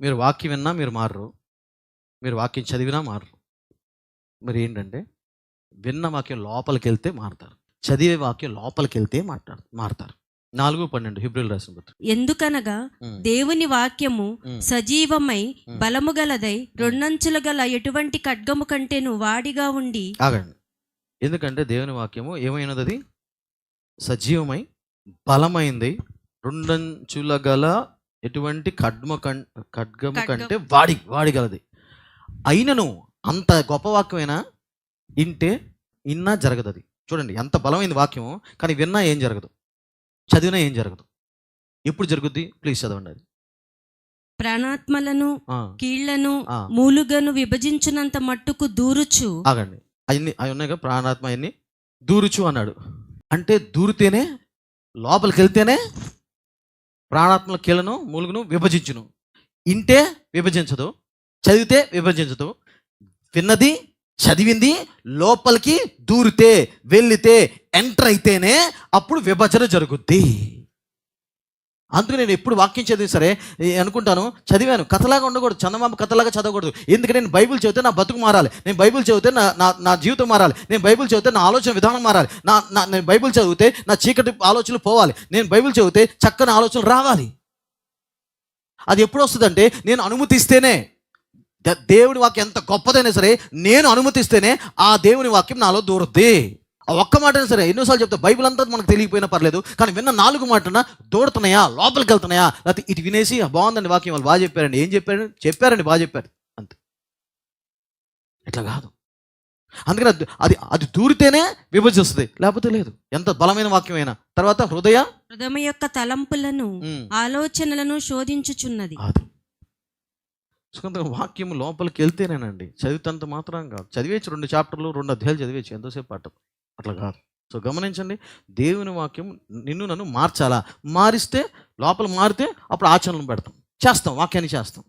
మీరు వాక్యం విన్నా మీరు మారరు. మీరు వాక్యం చదివినా మారరు. మరి ఏంటంటే విన్న వాక్యం లోపలికి వెళ్తే మారుతారు. చదివే వాక్యం లోపలికి వెళ్తే మాట్లాడు మారుతారు. నాలుగు పన్నెండు హిబ్రిల్ రాసిన పత్రిక. ఎందుకనగా దేవుని వాక్యము సజీవమై. బలము గలదై రెండంచులు గల ఎటువంటి ఖడ్గము కంటేను వాడిగా ఉండి ఆగండి. ఎందుకంటే దేవుని వాక్యము ఏమైనది అది సజీవమై బలమైంది. రెండంచుల గల ఎటువంటి ఖడ్మ కం ఖడ్గము ఖడ్గం. కంటే వాడి వాడిగలది అయినను అంత గొప్ప వాక్యమైనా? ఇంటే ఇన్నా జరగదు అది చూడండి ఎంత బలమైంది వాక్యం కానీ విన్నా ఏం జరగదు. చదివినా ఏం జరగదు. ఎప్పుడు జరుగుద్ది? ప్లీజ్ చదవండి అది. ప్రాణాత్మలను కీళ్ళను. మూలుగను విభజించినంత మట్టుకు దూరుచు. ఆగండి. అవన్నీ అవి ఉన్నాయి కదా ప్రాణాత్మ అవన్నీ దూరుచు అన్నాడు. అంటే దూరితేనే లోపలికి వెళ్తేనే ప్రాణాత్మల కీలను మూలుగును విభజించును. ఇంటే విభజించదు చదివితే విభజించదు విన్నది చదివింది లోపలికి దూరితే వెళ్ళితే ఎంటర్ అయితేనే అప్పుడు విభజన జరుగుద్ది. అందుకే నేను ఎప్పుడు వాక్యం చదివి సరే అనుకుంటాను చదివాను. కథలాగా ఉండకూడదు. చందమామ కథలాగా చదవకూడదు. ఎందుకంటే నేను బైబిల్ చదివితే నా బతుకు మారాలి. నేను బైబిల్ చదివితే నా నా నా జీవితం మారాలి. నేను బైబిల్ చదివితే నా ఆలోచన విధానం మారాలి. నా నా నేను బైబిల్ చదివితే నా చీకటి ఆలోచనలు పోవాలి. నేను బైబిల్ చదివితే చక్కని ఆలోచనలు రావాలి. అది ఎప్పుడు వస్తుందంటే నేను అనుమతిస్తేనే ద- దేవుని వాక్యం ఎంత గొప్పదైనా సరే నేను అనుమతిస్తేనే ఆ దేవుని వాక్యం నాలో దూరుద్ది. ఒక్క మాటైనా సరే ఎన్నోసార్లు చెప్తా బైబిల్ అంతా మనకు తెలియకపోయినా పర్లేదు కానీ విన్న నాలుగు మాటన దూడుతున్నాయా లోపలికి వెళ్తున్నాయా లేకపోతే ఇటు వినేసి "ఆ, బాగుందండి వాక్యం వాళ్ళు బాగా చెప్పారండి ఏం చెప్పారండి చెప్పారండి బాగా చెప్పారు. అంతే. ఇట్లా కాదు. అందుకని అది- అది దూరితేనే విభజిస్తుంది లేకపోతే లేదు. ఎంత బలమైన వాక్యమైనా తర్వాత హృదయ? హృదయం యొక్క తలంపులను ఆలోచనలను శోధించుచున్నది. అది వాక్యం లోపలికి వెళ్తేనేనండి చదివితంత మాత్రం కాదు. చదివేసి రెండు చాప్టర్లు రెండు అధ్యాయులు చదివేసి ఎంతోసేపు పట్టదు. అట్లా కాదు. సో గమనించండి దేవుని వాక్యం నిన్ను నన్ను మార్చాలా? మారిస్తే లోపల మారితే అప్పుడు ఆచరణలు పెడతాం. చేస్తాం వాక్యాన్ని చేస్తాం.